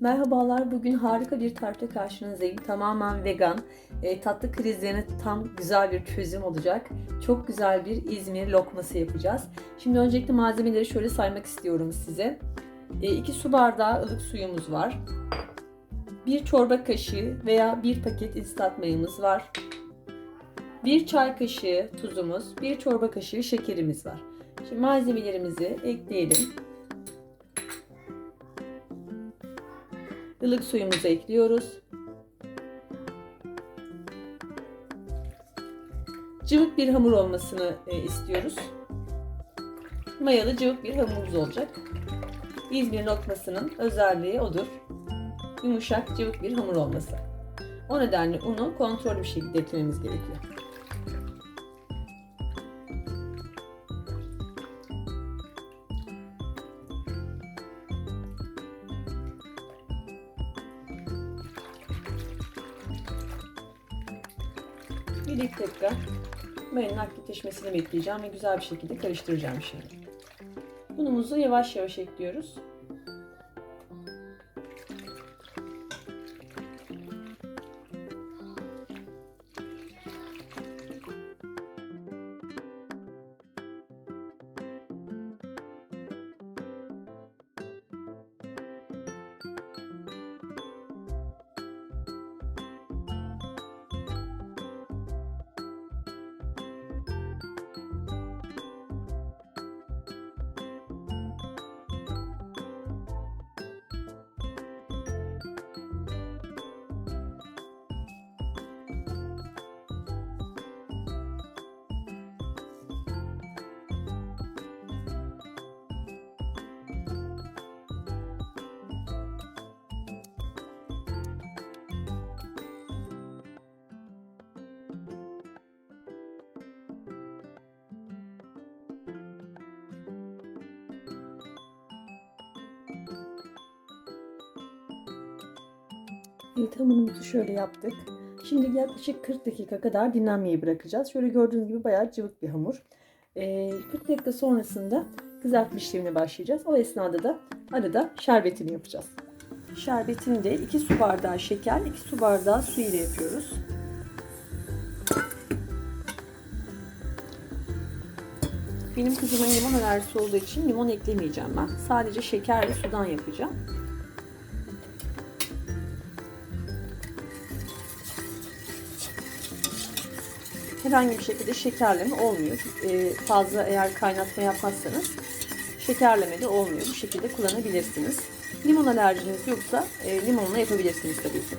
Merhabalar, bugün harika bir tarifle karşınızdayım. Tamamen vegan, e, tatlı krizlerine tam güzel bir çözüm olacak. Çok güzel bir İzmir lokması yapacağız. Şimdi öncelikle malzemeleri şöyle saymak istiyorum size. 2 su bardağı ılık suyumuz var. 1 çorba kaşığı veya 1 paket instant mayamız var. 1 çay kaşığı tuzumuz, 1 çorba kaşığı şekerimiz var. Şimdi malzemelerimizi ekleyelim. Ilık suyumuzu ekliyoruz. Cıvık bir hamur olmasını e, istiyoruz. Mayalı cıvık bir hamurumuz olacak. İzmir lokmasının özelliği odur. Yumuşak cıvık bir hamur olması. O nedenle unu kontrollü bir şekilde eklememiz gerekiyor. İki dakika mayanın aktifleşmesini bekleyeceğim ve güzel bir şekilde karıştıracağım şimdi. Unumuzu yavaş yavaş ekliyoruz. Evet hamurumuzu şöyle yaptık. Şimdi yaklaşık 40 dakika kadar dinlenmeyi bırakacağız. Şöyle gördüğünüz gibi bayağı cıvık bir hamur. Ee, 40 dakika sonrasında kızartma işlemine başlayacağız. O esnada da arada şerbetini yapacağız. Şerbetini de 2 su bardağı şeker, 2 su bardağı su ile yapıyoruz. Benim kızımın limon alerjisi olduğu için limon eklemeyeceğim ben. Sadece şeker ve sudan yapacağım. Herhangi bir şekilde şekerleme olmuyor. Ee, fazla eğer kaynatma yapmazsanız şekerleme de olmuyor. Bu şekilde kullanabilirsiniz. Limon alerjiniz yoksa e, limonla yapabilirsiniz tabii ki.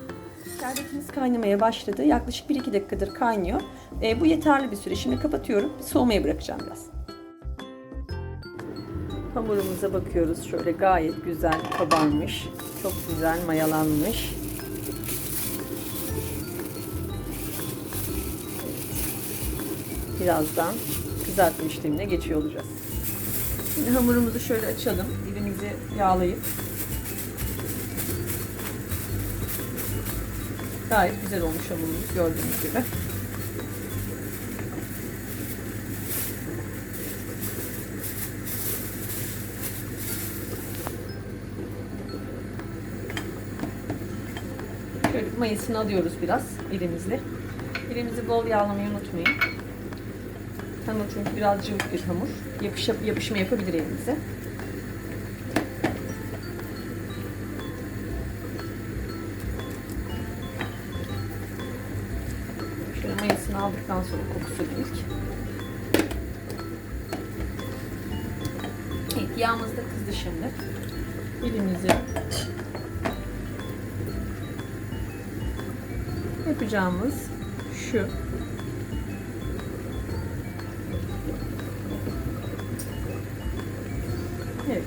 Şerbetimiz kaynamaya başladı. Yaklaşık 1-2 dakikadır kaynıyor. E, bu yeterli bir süre. Şimdi kapatıyorum. Soğumaya bırakacağım biraz. Hamurumuza bakıyoruz. Şöyle gayet güzel kabarmış. Çok güzel mayalanmış. Birazdan kızartma işlemine geçiyor olacağız. Şimdi hamurumuzu şöyle açalım. Elimizi yağlayıp gayet güzel olmuş hamurumuz gördüğünüz gibi. Şöyle mayasını alıyoruz biraz elimizle. Elimizi bol yağlamayı unutmayın. Hamur çünkü biraz cıvık bir hamur. Yapış, yapışma yapabilir elinize. Şöyle mayasını aldıktan sonra kokusu ilk. Evet yağımız da kızdı şimdi. Elimizi yapacağımız şu Evet.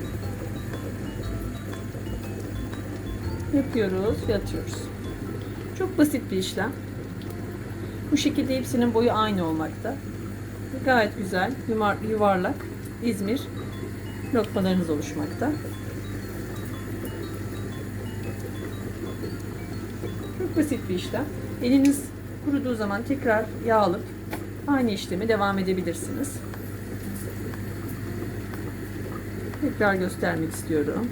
Yapıyoruz ve atıyoruz. Çok basit bir işlem. Bu şekilde hepsinin boyu aynı olmakta. Gayet güzel, yuvarlak İzmir lokmalarınız oluşmakta. Çok basit bir işlem. Eliniz kuruduğu zaman tekrar yağ alıp aynı işlemi devam edebilirsiniz. Tekrar göstermek istiyorum.